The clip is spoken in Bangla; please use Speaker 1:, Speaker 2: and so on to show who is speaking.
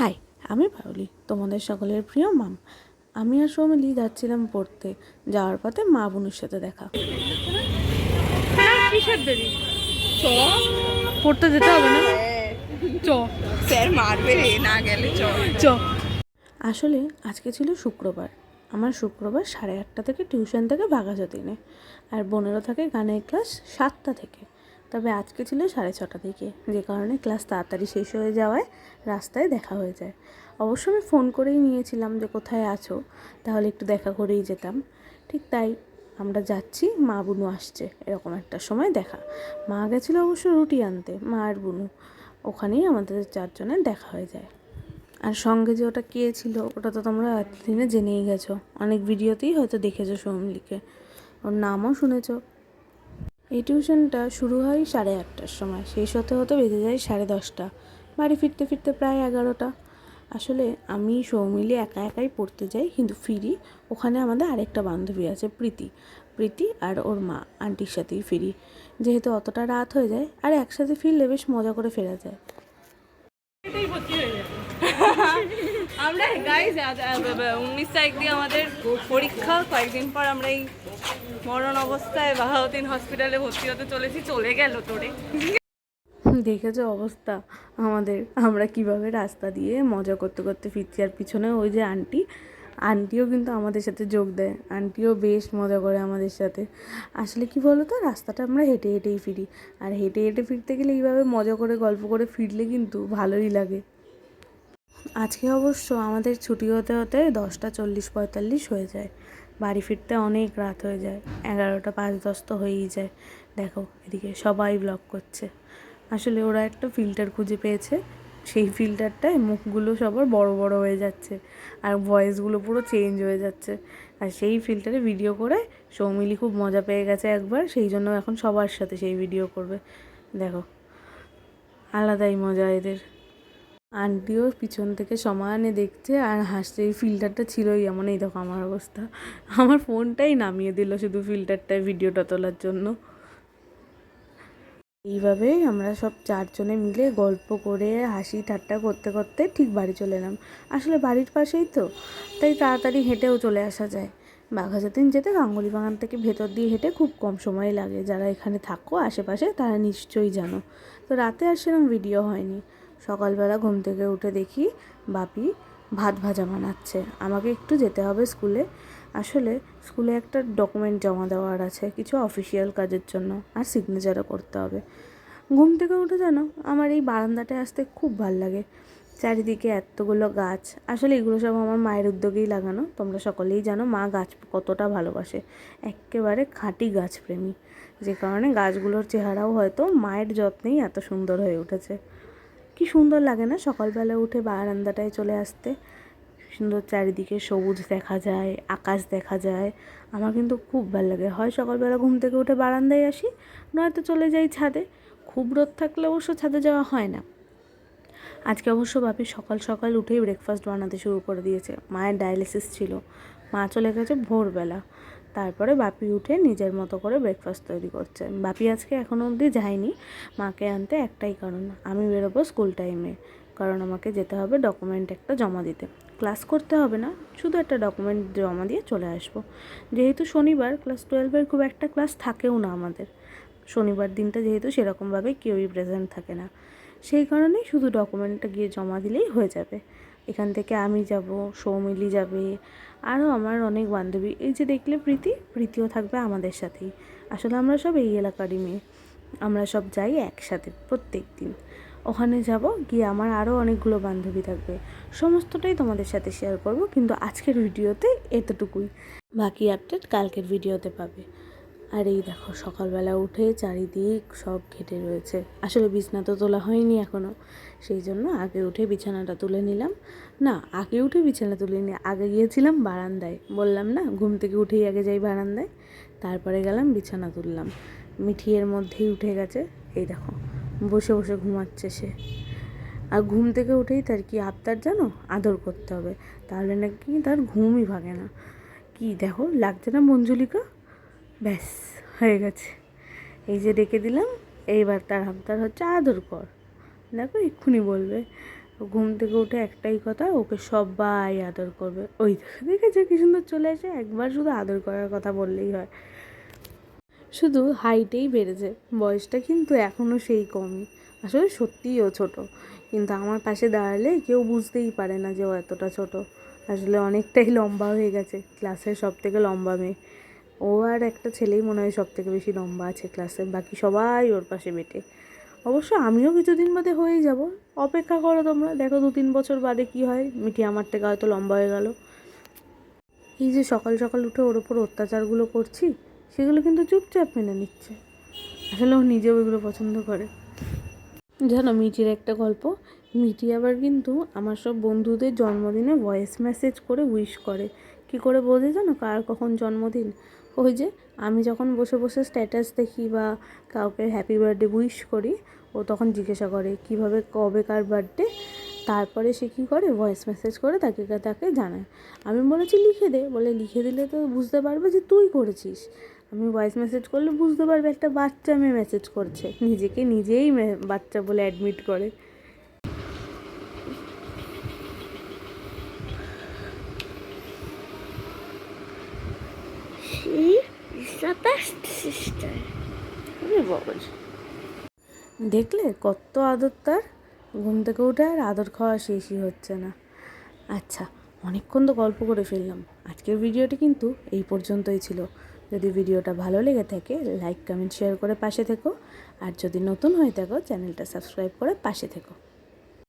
Speaker 1: হাই আমি পারুলি তোমাদের সকলের প্রিয় মাম। আমি আর সৌমিলি যাচ্ছিলাম পড়তে। যাওয়ার পথে মা বোনের সাথে দেখা।
Speaker 2: চ। পড়তে যেতে হবে না? চ।
Speaker 3: স্যার মারবে রে না গেলে চল
Speaker 2: চ।
Speaker 1: আসলে আজকে ছিল শুক্রবার। আমার শুক্রবার সাড়ে আটটা থেকে টিউশন থেকে বাঘাযতীনে আর বোনেরও থাকে গানের ক্লাস সাতটা থেকে। তবে আজকে ছিল সাড়ে ছটা থেকে, যে কারণে ক্লাস তাড়াতাড়ি শেষ হয়ে যাওয়ায় রাস্তায় দেখা হয়ে যায়। অবশ্য আমি ফোন করেই নিয়েছিলাম যে কোথায় আছো, তাহলে একটু দেখা করেই যেতাম। ঠিক তাই আমরা যাচ্ছি, মা বুনু আসছে, এরকম একটা সময় দেখা। মা গেছিল অবশ্য রুটি আনতে, মা আর বুনু। ওখানেই আমাদের চারজনের দেখা হয়ে যায়। আর সঙ্গে যে ওটা কে ছিল, ওটা তো তোমরা এতদিনে জেনেই গেছো। অনেক ভিডিওতেই হয়তো দেখেছ সৌমিলিকে। ওর নামও শুনেছো। এই টিউশনটা শুরু হয় সাড়ে আটটার সময়। শেষ হতে হতে বেজে যায় সাড়ে দশটা। বাড়ি ফিরতে ফিরতে প্রায় এগারোটা। আসলে আমি সৌমিলি একা একাই পড়তে যাই, কিন্তু ফিরি। ওখানে আমাদের আরেকটা বান্ধবী আছে, প্রীতি। প্রীতি আর ওর মা, আন্টির সাথেই ফিরি। যেহেতু অতটা রাত হয়ে যায়, আর একসাথে ফিরলে বেশ মজা করে ফেরা যায়।
Speaker 3: আমরা গাইজ উনিশ তারিখ দিয়ে আমাদের পরীক্ষা, কয়েকদিন পর আমরা এই মরণ অবস্থায় বাহাউদ্দিন হসপিটালে ভর্তি হতে চলেছি, চলে গেল তোরে।
Speaker 1: দেখেছ অবস্থা? আমাদের, আমরা কীভাবে রাস্তা দিয়ে মজা করতে করতে ফিরছি, আর পিছনে ওই যে আন্টি আন্টিও কিন্তু আমাদের সাথে যোগ দেয়। আন্টিও বেশ মজা করে আমাদের সাথে। আসলে কি বলো তো রাস্তাটা আমরা হেঁটে হেঁটেই ফিরি। আর হেঁটে হেঁটে ফিরতে গেলে এইভাবে মজা করে, গল্প করে ফিরলে কিন্তু ভালোই লাগে। আজকে অবশ্য আমাদের ছুটি হতে হতে দশটা চল্লিশ পঁয়তাল্লিশ হয়ে যায়। বাড়ি ফিরতে অনেক রাত হয়ে যায়। এগারোটা পাঁচ দশ তো হয়েই যায়। দেখো, এদিকে সবাই ব্লগ করছে। আসলে ওরা একটা ফিল্টার খুঁজে পেয়েছে। সেই ফিল্টারটায় মুখগুলো সবার বড় বড় হয়ে যাচ্ছে আর ভয়েসগুলো পুরো চেঞ্জ হয়ে যাচ্ছে। আর সেই ফিল্টারে ভিডিও করে সৌমিলি খুব মজা পেয়ে গেছে একবার, সেই জন্য এখন সবার সাথে সেই ভিডিও করবে। দেখো, আলাদাই মজা এদের। আন্টিও পিছন থেকে সমানে দেখছে আর হাসছে, এই ফিল্টারটা ছিলই এমন, এই দেখো আমার অবস্থা। আমার ফোনটাই নামিয়ে দিল শুধু ফিল্টারটায় ভিডিওটা তোলার জন্য। এইভাবেই আমরা সব চারজনে মিলে গল্প করে, হাসি ঠাট্টা করতে করতে ঠিক বাড়ি চলে এলাম। আসলে বাড়ির পাশেই তো, তাই তাড়াতাড়ি হেঁটেও চলে আসা যায়। বাঘাযতীন যেতে গাঙ্গুলি বাগান থেকে ভেতর দিয়ে হেঁটে খুব কম সময় লাগে। যারা এখানে থাকো, আশেপাশে, তারা নিশ্চয়ই জানো। তো রাতে আর সেরকম ভিডিও হয়নি। সকালবেলা ঘুম থেকে উঠে দেখি বাপি ভাত ভাজা বানাচ্ছে। আমাকে একটু যেতে হবে স্কুলে। আসলে স্কুলে একটা ডকুমেন্ট জমা দেওয়ার আছে, কিছু অফিসিয়াল কাজের জন্য, আর সিগনেচারও করতে হবে। ঘুম থেকে উঠে জানো আমার এই বারান্দাটায় আসতে খুব ভালো লাগে। চারিদিকে এতগুলো গাছ, আসলে এগুলো সব আমার মায়ের উদ্যোগেই লাগানো। তোমরা সকলেই জানো মা গাছ কতটা ভালোবাসে। একেবারে খাঁটি গাছপ্রেমী। যে কারণে গাছগুলোর চেহারাও হয়তো মায়ের যত্নেই এত সুন্দর হয়ে উঠেছে। কি সুন্দর লাগে না সকালবেলা উঠে বারান্দাটায় চলে আসতে? সুন্দর চারিদিকে সবুজ দেখা যায়, আকাশ দেখা যায়। আমার কিন্তু খুব ভালো লাগে। হয় সকালবেলা ঘুম থেকে উঠে বারান্দায় আসি, নয়তো চলে যাই ছাদে। খুব রোদ থাকলে অবশ্য ছাদে যাওয়া হয় না। আজকে অবশ্য বাপি সকাল সকাল উঠেই ব্রেকফাস্ট বানাতে শুরু করে দিয়েছে। মায়ের ডায়ালিসিস ছিল। মা চলে গেছে ভোরবেলা। তারপরে বাপি উঠে নিজের মতো করে ব্রেকফাস্ট তৈরি করছে। বাপি আজকে এখনও অবধি যায়নি। মাকে আনতে একটাই কারণ, আমি বেরোবো স্কুল টাইমে কারণ আমাকে যেতে হবে ডকুমেন্ট একটা জমা দিতে। ক্লাস করতে হবে না, শুধু একটা ডকুমেন্ট জমা দিয়ে চলে আসব। যেহেতু শনিবার ক্লাস টুয়েলভের খুব একটা ক্লাস থাকেও না আমাদের। শনিবার দিনটা যেহেতু সেরকমভাবে কেউই প্রেজেন্ট থাকে না। সেই কারণেই শুধু ডকুমেন্টটা গিয়ে জমা দিলেই হয়ে যাবে। এখান থেকে আমি যাব, সৌমিলি যাবে, আরও আমার অনেক বান্ধবী। এই যে দেখলে প্রীতি, প্রীতিও থাকবে আমাদের সাথেই। আসলে আমরা সব এই এলাকারই মেয়ে। আমরা সব যাই একসাথে প্রত্যেক দিন। ওখানে যাব, গিয়ে আমার আরও অনেকগুলো বান্ধবী থাকবে। সমস্তটাই তোমাদের সাথে শেয়ার করব, কিন্তু আজকের ভিডিওতে এতটুকুই। বাকি আপডেট কালকের ভিডিওতে পাবে। আর এই দেখো, সকালবেলা উঠে চারিদিক সব ঘেটে রয়েছে। আসলে বিছনা তো তোলা হয়নি এখনও সেই জন্য আগে উঠে বিছানাটা তুলে নিলাম। না, আগে উঠে বিছানা তুলে নি আগে গিয়েছিলাম বারান্দায়। বললাম না, ঘুম থেকে উঠেই আগে যাই বারান্দায়। তারপরে গেলাম, বিছানা তুললাম। মিঠিয়ের মধ্যেই উঠে গেছে। এই দেখো, বসে বসে ঘুমাচ্ছে সে। আর ঘুম থেকে উঠেই তার কি আবদার জানো? আদর করতে হবে। তাহলে নাকি তার ঘুমই ভাগে না। কি দেখো, লাগছে না মঞ্জুলিকা? ব্যাস, হয়ে গেছে। এই যে ডেকে দিলাম, এইবার তার আবদার হচ্ছে আদর কর। দেখো, এক্ষুনি বলবে, ঘুম থেকে উঠে একটাই কথা, ওকে সবাই আদর করবে। ওই দেখেছে কি সুন্দর চলে আসে? একবার শুধু আদর করার কথা বললেই হয়। শুধু হাইটেই বেড়েছে। বয়সটা কিন্তু এখনও সেই কমই। আসলে সত্যিই ও ছোট। কিন্তু আমার পাশে দাঁড়ালে কেউ বুঝতেই পারে না যে ও এতটা ছোট। আসলে অনেকটাই লম্বা হয়ে গেছে। ক্লাসের সব থেকে লম্বা মেয়ে। ও আর একটা ছেলেই মনে হয় সব থেকে বেশি লম্বা আছে ক্লাসে বাকি সবাই ওর পাশে বেটে। অবশ্য আমিও কিছুদিন বাদে হয়েই যাব। অপেক্ষা করো তোমরা, দেখো দু তিন বছর বাদে কি হয়। মিটি আমার থেকে হয়তো লম্বা হয়ে গেল। এই যে সকাল সকাল উঠে ওর ওপর অত্যাচারগুলো করছি, সেগুলো কিন্তু চুপচাপ মেনে নিচ্ছে। আসলে ও নিজেও এগুলো পছন্দ করে। জানো মিটির একটা গল্প মিটি আবার কিন্তু আমার সব বন্ধুদের জন্মদিনে ভয়েস মেসেজ করে উইশ করে। কি করে বোঝে জানো? কার কখন জন্মদিন? ওই যে আমি যখন বসে বসে স্ট্যাটাস দেখি বা কাউকে হ্যাপি বার্থডে উইশ করি, ও তখন জিজ্ঞাসা করে কীভাবে, কবে কার বার্থডে তারপরে সে কী করে? ভয়েস মেসেজ করে তাকে তাকে জানায়। আমি বলেছি, লিখে দে। বলে, লিখে দিলে তো বুঝতে পারবে যে তুই করেছিস। আমি ভয়েস মেসেজ করলে বুঝতে পারবে, একটা বাচ্চা মেয়ে মেসেজ করছে। নিজেকে নিজেই বাচ্চা বলে অ্যাডমিট করে।
Speaker 2: She is the best sister.
Speaker 1: দেখলে কত আদর তার, ঘুম থেকে উঠে আর আদর খাওয়া শেষই হচ্ছে না। আচ্ছা অনেকক্ষণ তো গল্প করে ফেললাম। আজকের ভিডিওটি কিন্তু এই পর্যন্তই ছিল। যদি ভিডিওটা ভালো লেগে থাকে, লাইক, কমেন্ট, শেয়ার করে পাশে থেকো। আর যদি নতুন হয়ে থাকো, চ্যানেলটা সাবস্ক্রাইব করে পাশে থেকো।